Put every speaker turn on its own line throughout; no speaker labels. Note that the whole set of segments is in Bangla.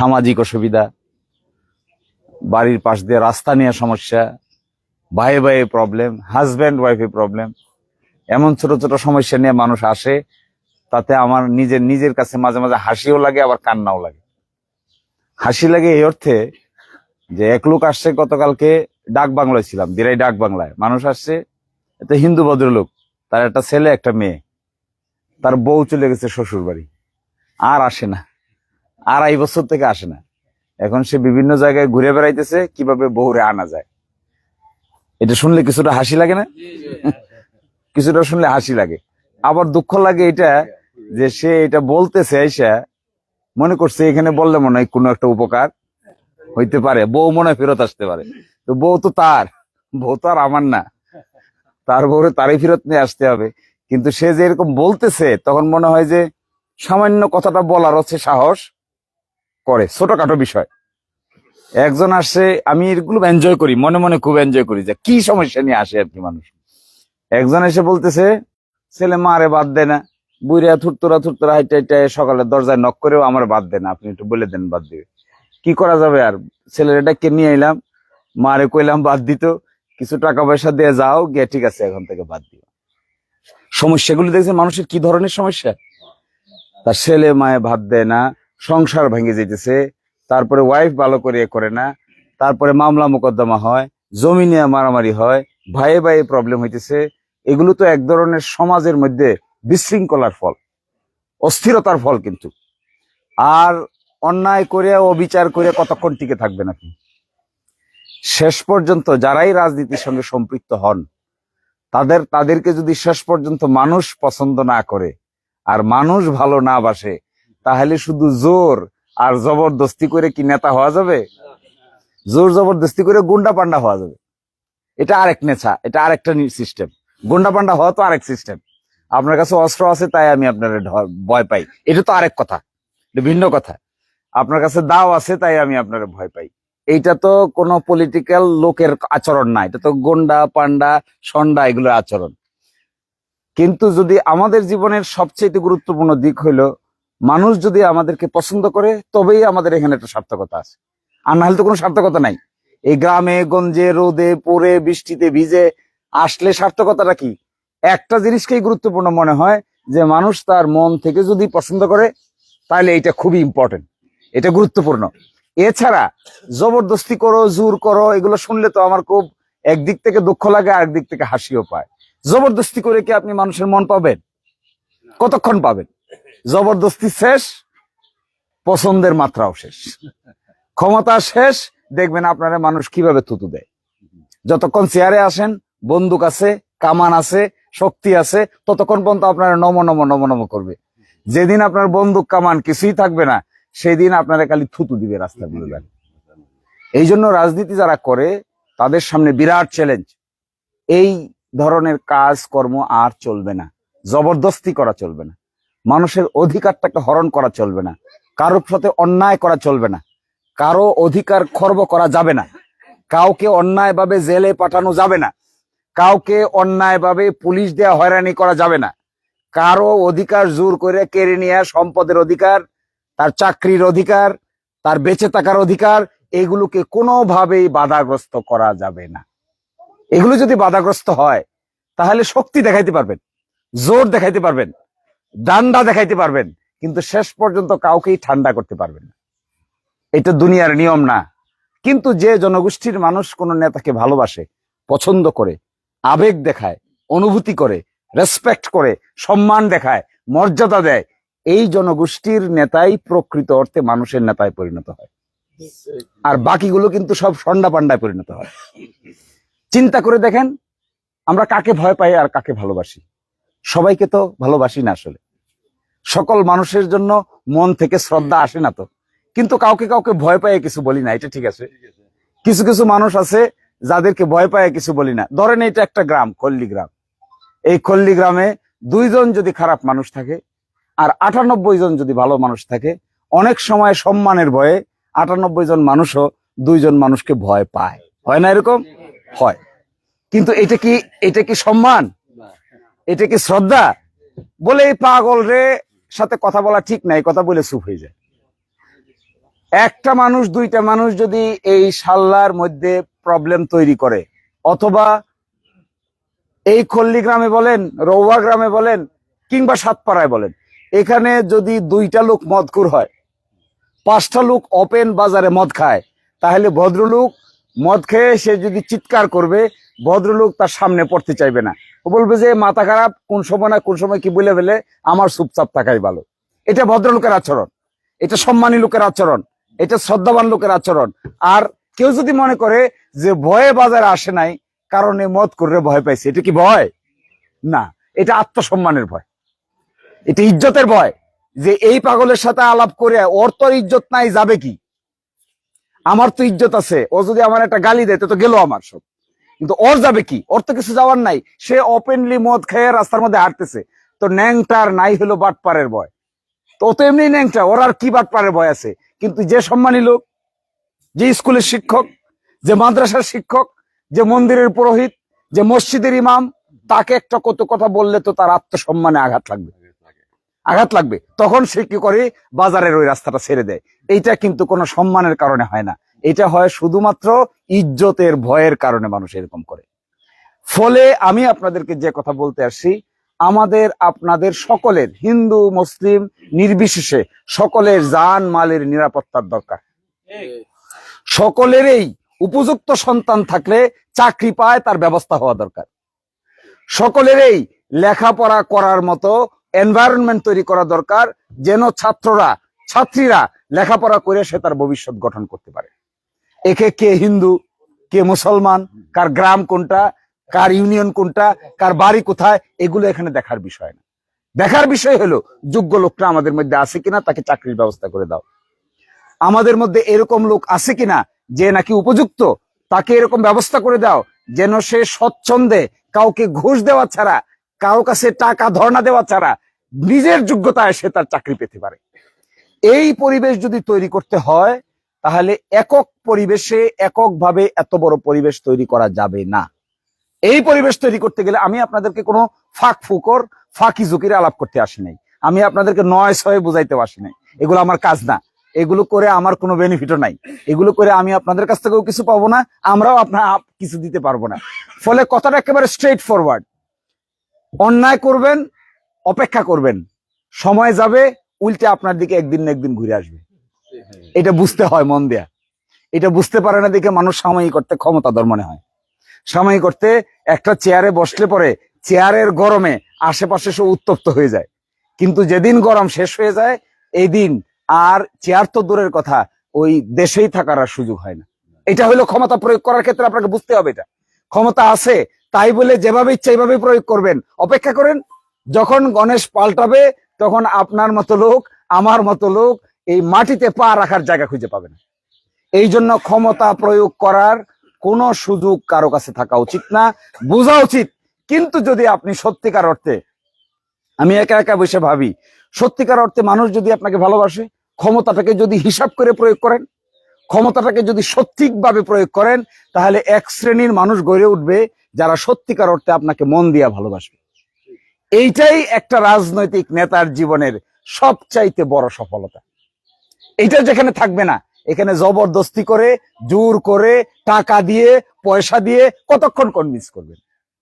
সামাজিক অসুবিধা, বাড়ির পাশ দিয়ে রাস্তা নিয়ে সমস্যা ভাইয়ে ভাইয়ে প্রবলেম হাজব্যান্ড ওয়াইফে প্রবলেম এমন ছোট ছোট সমস্যা নিয়ে মানুষ আসে, তাতে আমার নিজের নিজের কাছে মাঝে মাঝে হাসিও লাগে, আবার কান্নাও লাগে। হাসি লাগে এই অর্থে যে এক লোক আসছে, গতকালকে ডাক বাংলায় ছিলাম দিরাই ডাক বাংলায়। মানুষ আসছে এটা হিন্দু ভদ্রলোক, তার একটা ছেলে, একটা মেয়ে, তার বউ চলে গেছে শ্বশুর বাড়ি আর আসে না। আড়াই বছর থেকে আসে না। এখন সে বিভিন্ন জায়গায় ঘুরে বেড়াইতেছে কীভাবে বউরে আনা যায়। এটা শুনলে কিছুটা হাসি লাগে না? কিছুটা শুনলে হাসি লাগে। আবার দুঃখ লাগে এটা যে সে এটা বলতেছে আইসা মনে করছে এখানে বললে মনে হয় কোনো একটা উপকার হইতে পারে। বউ মনে ফেরত আসতে পারে। তো বউ তো তার বউ তো আর আমার না। তার বউরে তারই ফেরত নিয়ে আসতে হবে। কিন্তু সে যে এরকম বলতেছে তখন মনে হয় যে সামান্য কথাটা বলার হচ্ছে সাহস। করে, ছোটখাটো বিষয়। একজন আসে, আমি এগুলো এনজয় করি, মনে মনে খুব এনজয় করি যে কি সমস্যা নিয়ে আসে আর কি মানুষ। একজন এসে বলতেছে, ছেলে মারে বাদ দেয় না বুড়িয়া থুরতুরা থুরতুরা হাইটে হাইটে সকালে দরজায় নক করেও আমার বাদ দেন আপনি একটু বলে দেন বাদ দিবে কি করা যাবে আর? ছেলের এটাকে নিয়ে এলাম মারে কইলাম বাদ দিত, কিছু টাকা পয়সা দিয়ে যাও, গিয়ে ঠিক আছে, এখন থেকে বাদ দিও। সমস্যাগুলো দেখছে মানুষের কি ধরনের সমস্যা? তার ছেলে মায়ে ভাত দেয় না সংসার ভেঙে যেতেছে, তারপরে ওয়াইফ ভালো করে করে না, তারপরে মামলা মোকদ্দমা হয়, জমি নিয়ে মারামারি হয়, ভাইয়ে ভাইয়ে প্রবলেম হইতেছে, এগুলো তো এক ধরনের সমাজের মধ্যে বিশৃঙ্খলার ফল, অস্থিরতার ফল কিন্তু। আর অন্যায় করে, অবিচার করে কতক্ষণ টিকে থাকবেন আপনি শেষ পর্যন্ত যারাই রাজনীতির সঙ্গে সম্পৃক্ত হন, তাদের, তাদেরকে যদি শেষ পর্যন্ত মানুষ পছন্দ না করে, আর মানুষ ভালো না বাসে তাহলে শুধু জোর আর জবরদস্তি করে কি নেতা হওয়া যাবে? জোর জবরদস্তি করে গুন্ডা পান্ডা হওয়া যাবে। এটা আরেক নেশা, এটা আরেকটা সিস্টেম গুন্ডা পান্ডা হওয়া তো আরেক সিস্টেম আপনার কাছে অস্ত্র আছে, তাই আমি আপনার ভয় পাই। এটা তো আরেক কথা, এটা ভিন্ন কথা। আপনার কাছে দাও আছে, তাই আমি আপনার ভয় পাই। এইটা তো কোনো পলিটিক্যাল লোকের আচরণ না, এটা তো গন্ডা, পান্ডা, সন্ডা এগুলোর আচরণ। কিন্তু যদি আমাদের জীবনের সবচেয়ে গুরুত্বপূর্ণ দিক হইল মানুষ যদি আমাদেরকে পছন্দ করে, তবেই আমাদের এখানে একটা সার্থকতা আছে। আর নাহলে তো কোনো সার্থকতা নাই। এই গ্রামে, গঞ্জে, রোদে, পড়ে, বৃষ্টিতে ভিজে আসলে সার্থকতাটা কি? একটা জিনিসকেই গুরুত্বপূর্ণ মনে হয় যে মানুষ তার মন থেকে যদি পছন্দ করে, তাহলে এটা খুবই ইম্পর্টেন্ট এটা গুরুত্বপূর্ণ। এছাড়া জবরদস্তি করো, জোর করো, এগুলো শুনলে তো আমার খুব একদিক থেকে দুঃখ লাগে আর একদিক থেকে হাসিও পায়। জবরদস্তি করে কি আপনি মানুষের মন পাবেন? কতক্ষণ পাবেন? জবরদস্তি শেষ, পছন্দের মাত্রাও শেষ। ক্ষমতা শেষ, দেখবেন আপনারা মানুষ কীভাবে থুতু দেয়। যতক্ষণ চেয়ারে আসেন, বন্দুক আছে, কামান আছে, শক্তি আছে, ততক্ষণ পর্যন্ত আপনারা নম নম নম নম করবে। যেদিন আপনার বন্দুক, কামান কিছুই থাকবে না সেই দিন আপনারা খালি থুতু দিবে রাস্তা দিয়ে এই জন্য রাজনীতি যারা করে, তাদের সামনে বিরাট চ্যালেঞ্জ এই ধরনের কাজ কর্ম আর চলবে না। জবরদস্তি করা চলবে না। মানুষের অধিকারটাকে হরণ করা চলবে না। কারোর সাথে অন্যায় করা চলবে না। কারও অধিকার খর্ব করা যাবে না। কাউকে অন্যায়ভাবে জেলে পাঠানো যাবে না। কাউকে অন্যায়ভাবে পুলিশ দেওয়া হয়রানি করা যাবে না। কারও অধিকার জোর করে কেড়ে নিয়ে সম্পদের অধিকার, তার চাকরির অধিকার, তার বেঁচে থাকার অধিকার, এগুলোকে কোনোভাবেই বাধাগ্রস্ত করা যাবে না। এগুলো যদি বাধাগ্রস্ত হয়, তাহলে শক্তি দেখাইতে পারবেন, জোর দেখাইতে পারবেন। ডান্ডা দেখাইতে পারবেন, কিন্তু শেষ পর্যন্ত কাউকেই ঠান্ডা করতে পারবেন না। এটা দুনিয়ার নিয়ম না। কিন্তু যে জনগোষ্ঠীর মানুষ কোন নেতাকে ভালোবাসে, পছন্দ করে, আবেগ দেখায়, অনুভূতি করে রেসপেক্ট করে, সম্মান দেখায়, মর্যাদা দেয়, এই জনগোষ্ঠীর নেতাই প্রকৃত অর্থে মানুষের নেতায় পরিণত হয়। আর বাকিগুলো কিন্তু সব সন্ডা পান্ডায় পরিণত হয়। চিন্তা করে দেখেন, আমরা কাকে ভয় পাই আর কাকে ভালোবাসি। সবাইকে তো ভালোবাসি না আসলে। সকল মানুষের জন্য মন থেকে শ্রদ্ধা আসে না তো। কিন্তু কাউকে কাউকে ভয় পায় কিছু বলি না এটা ঠিক আছে। কিছু কিছু মানুষ আছে যাদেরকে ভয় পায় কিছু বলি না। ধরেন এটা একটা গ্রাম কল্লি গ্রাম এই কল্লি গ্রামে দুইজন যদি খারাপ মানুষ থাকে আর আটানব্বই জন যদি ভালো মানুষ থাকে অনেক সময় সম্মানের ভয়ে আটানব্বই জন মানুষও দুইজন মানুষকে ভয় পায়। হয় না এরকম? হয়। কিন্তু এটা কি এটা কি সম্মান? এটা কি শ্রদ্ধা? বলে এই পাগল রে, সাথে কথা বলা ঠিক নাই, কথা বলে চুপ হয়ে যায়। একটা মানুষ, দুইটা মানুষ যদি এই সাল্লার মধ্যে প্রবলেম তৈরি করে, অথবা এই খল্লি গ্রামে বলেন, রৌয়া গ্রামে বলেন, কিংবা সাতপাড়ায় বলেন, এখানে যদি দুইটা লোক মদকুর হয়, পাঁচটা লোক ওপেন বাজারে মদ খায়, তাহলে ভদ্রলোক মদ খেয়ে সে যদি চিৎকার করবে, ভদ্রলোক তার সামনে পড়তে চাইবে না। ও বলবে যে, মাথা খারাপ, কোন সময় না কোন সময় কি বলে ফেলে, আমার চুপচাপ থাকাই ভালো। এটা ভদ্রলোকের আচরণ। এটা সম্মানী লোকের আচরণ। এটা শ্রদ্ধাবান লোকের আচরণ। আর কেউ যদি মনে করে যে, ভয়ে বাজারে আসে নাই, কারণে মত করে ভয় পাইছে, এটা কি ভয়? না, এটা আত্মসম্মানের ভয়। এটা ইজ্জতের ভয় যে, এই পাগলের সাথে আলাপ করে ওর তো ইজ্জত নাই, যাবে কি? আমার তো ইজ্জত আছে, ও যদি আমার একটা গালি দেয় তো গেল আমার সব। কিন্তু ওর যাবে কি? ওর তো কিছু যাওয়ার নাই। সে ওপেনলি মদ খেয়ে রাস্তার মধ্যে হাঁটতেছে। তো ন্যাংটার নাই হলো বাটপারের ভয়। তো ও তো এমনি ন্যাংটা, ওর আর কি বাটপারের ভয় আছে? কিন্তু যে সম্মানী লোক, যে স্কুলের শিক্ষক, যে মাদ্রাসার শিক্ষক, যে মন্দিরের পুরোহিত, যে মসজিদের ইমাম, তাকে একটা কত কথা বললে তো তার আত্মসম্মানে আঘাত লাগবে। আঘাত লাগবে। তখন সে কি করে? বাজারের ওই রাস্তাটা ছেড়ে দেয়। এইটা কিন্তু কোনো সম্মানের কারণে হয় না। এটা হয় শুধুমাত্র ইজ্জতের ভয়ের কারণে মানুষ এরকম করে। ফলে আমি আপনাদেরকে যে কথা বলতে আসছি আমাদের, আপনাদের সকলের, হিন্দু, মুসলিম, নির্বিশেষে সকলের জান মালের নিরাপত্তার দরকার। সকলেরই উপযুক্ত সন্তান থাকলে চাকরি পায়, তার ব্যবস্থা হওয়া দরকার। সকলেরই লেখাপড়া করার মতো এনভায়রনমেন্ট তৈরি করা দরকার, যেন ছাত্ররা, ছাত্রীরা লেখাপড়া করে সে তার ভবিষ্যৎ গঠন করতে পারে। একে কে হিন্দু, কে মুসলমান, কার গ্রাম কোনটা, কার ইউনিয়ন কোনটা, কার বাড়ি কোথায়, এগুলো এখানে দেখার বিষয় না। দেখার বিষয় হলো, যোগ্য লোকটা আমাদের মধ্যে আছে কিনা, তাকে চাকরির ব্যবস্থা করে দাও। আমাদের মধ্যে এরকম লোক আছে কিনা, যে নাকি উপযুক্ত, তাকে এরকম ব্যবস্থা করে দাও, যেন সে স্বচ্ছন্দে কাউকে ঘুষ দেওয়া ছাড়া, কারও কাছে টাকা ধর্ণা দেওয়া ছাড়া, নিজের যোগ্যতায় সে তার চাকরি পেতে পারে। এই পরিবেশ যদি তৈরি করতে হয় তাহলে একক পরিবেশে এককভাবে এত বড় পরিবেশ তৈরি করা যাবে না। এই পরিবেশ তৈরি করতে গেলে আমি আপনাদেরকে কোনো ফাঁক ফুকর, ফাঁকি ঝুঁকির আলাপ করতে আসি নাই। আমি আপনাদেরকে নয় ছয়ে বুঝাইতে আসি নাই। এগুলো আমার কাজ না। এগুলো করে আমার কোনো বেনিফিটও নাই। এগুলো করে আমি আপনাদের কাছ থেকেও কিছু পাবো না, আমরাও আপনার কিছু দিতে পারব না। ফলে কথাটা একেবারে স্ট্রেট ফরওয়ার্ড অন্যায় করবেন, অপেক্ষা করবেন। সময় যাবে, উল্টে আপনার দিকে একদিন না একদিন ঘুরে আসবে। এটা বুঝতে হয় মন দেয়া। এটা বুঝতে পারে না দেখে মানুষ সাময়িক করতে ক্ষমতাধর মনে হয়। সাময়িক করতে একটা চেয়ারে বসলে পরে চেয়ারের গরমে আশেপাশে সব উত্তপ্ত হয়ে যায়। কিন্তু যেদিন গরম শেষ হয়ে যায় এই দিন আর চেয়ার তো দূরের কথা, ওই দেশেই থাকার আর সুযোগ হয় না। এটা হলো ক্ষমতা প্রয়োগ করার ক্ষেত্রে আপনাকে বুঝতে হবে এটা। ক্ষমতা আছে, তাই বলে যেভাবে ইচ্ছা এইভাবে প্রয়োগ করবেন। অপেক্ষা করেন, যখন গণেশ পাল্টাবে, তখন আপনার মতো লোক, আমার মতো লোক এই মাটিতে পা রাখার জায়গা খুঁজে পাবে না। এই জন্য ক্ষমতা প্রয়োগ করার কোনো সুযোগ কারও কাছে থাকা উচিত না, বোঝা উচিত। কিন্তু যদি আপনি সত্যিকার অর্থে, আমি একা একা বসে ভাবি, সত্যিকার অর্থে মানুষ যদি আপনাকে ভালোবাসে, ক্ষমতাটাকে যদি হিসাব করে প্রয়োগ করেন, ক্ষমতাটাকে যদি সঠিকভাবে প্রয়োগ করেন, তাহলে এক শ্রেণির মানুষ গড়ে উঠবে যারা সত্যিকার অর্থে আপনাকে মন দিয়া ভালোবাসবে। এইটাই একটা রাজনৈতিক নেতার জীবনের সবচাইতে বড় সফলতা। এটা যেখানে থাকবে না। এখানে জবরদস্তি করে, জোর করে, টাকা দিয়ে, পয়সা দিয়ে কতক্ষণ কনভিন্স করবেন?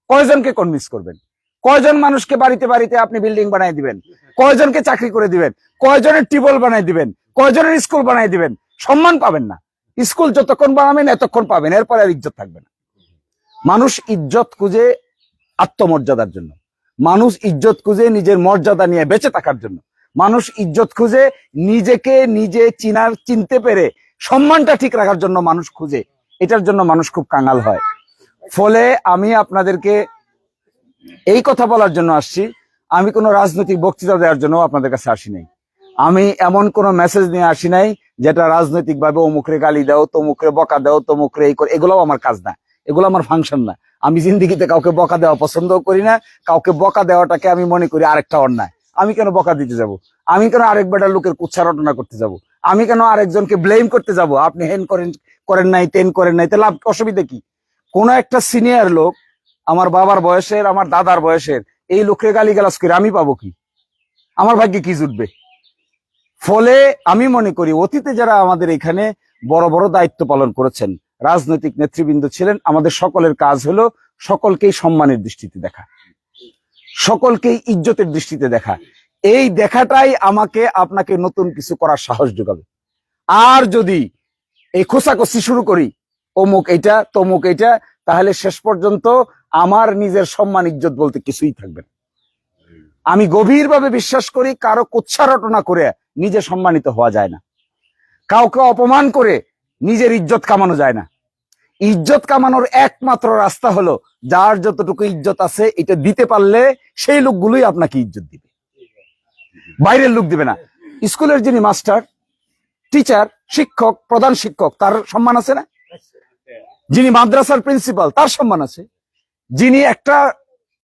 কয়জনকে কনভিন্স করবেন? কয়জন মানুষকে বাড়িতে বাড়িতে আপনি বিল্ডিং বানাই দিবেন? কয়জনকে চাকরি করে দিবেন? কয়জনের টিবল বানাই দিবেন? কয়জনের স্কুল বানাই দিবেন? সম্মান পাবেন না। স্কুল যতক্ষণ বানাবেন, এতক্ষণ পাবেন। এরপরে আর ইজ্জত থাকবে না। মানুষ ইজ্জত খুঁজে আত্মমর্যাদার জন্য। মানুষ ইজ্জত খুঁজে নিজের মর্যাদা নিয়ে বেঁচে থাকার জন্য। মানুষ ইজ্জত খুঁজে, নিজেকে নিজে চিনার, চিনতে পেরে সম্মানটা ঠিক রাখার জন্য মানুষ খুঁজে। এটার জন্য মানুষ খুব কাঙাল হয়। ফলে আমি আপনাদেরকে এই কথা বলার জন্য আসছি, আমি কোনো রাজনৈতিক বক্তৃতা দেওয়ার জন্য আপনাদের কাছে আসি নাই। আমি এমন কোনো মেসেজ নিয়ে আসি নাই, যেটা রাজনৈতিক ভাবে অমুকরে গালি দাও, তমুকরে বকা দাও, তমুকরে এই করে, এগুলোও আমার কাজ না। এগুলো আমার ফাংশন না। আমি জিন্দিগিতে কাউকে বকা দেওয়া পছন্দ করি না, কাউকে বকা দেওয়াটাকে আমি মনে করি আরেকটা অন্যায়। আমি কেন বকা দিতে যাব? আমি কেন আরেক বেটার লোকের কুচ্ছা রটনা করতে যাব? আমি কেন আরেকজনকে ব্লেম করতে যাব? আপনি হেন করেন করেন নাই তেন করেন নাই তাহলে অসুবিধা কি? কোন একটা সিনিয়র লোক আমার বাবার বয়সের, আমার দাদার বয়সের, এই লোকের গালি গালাজ করে আমি পাবো কি? আমার ভাগ্যে কি জুটবে? ফলে আমি মনে করি অতীতে যারা আমাদের এখানে বড় বড় দায়িত্ব পালন করেছেন, রাজনৈতিক নেতৃবৃন্দ ছিলেন, আমাদের সকলের কাজ হলো সকলকেই সম্মানের দৃষ্টিতে দেখা। সকলকেই ইজ্জতের দৃষ্টিতে দেখা। এই দেখাটাই আমাকে আপনাকে নতুন কিছু করার সাহস যোগাবে। আর যদি এই খোসাখসি শুরু করি, অমুক এটা তমুক এটা তাহলে শেষ পর্যন্ত আমার নিজের সম্মান, ইজ্জত বলতে কিছুই থাকবে না। আমি গভীরভাবে বিশ্বাস করি, কারও কুচ্ছারটনা করে নিজে সম্মানিত হওয়া যায় না। কাউকে অপমান করে নিজের ইজ্জত কামানো যায় না। ইজ্জত কামানোর একমাত্র রাস্তা হলো যার যতটুকু ইজ্জত আছে, এটা দিতে পারলে সেই লোকগুলোই আপনাকে ইজ্জত দিবে। বাইরের লোক দিবে না। স্কুলের যিনি মাস্টার, টিচার, শিক্ষক, প্রধান শিক্ষক, তার সম্মান আছে না? যিনি মাদ্রাসার প্রিন্সিপাল, তার সম্মান আছে। যিনি একটা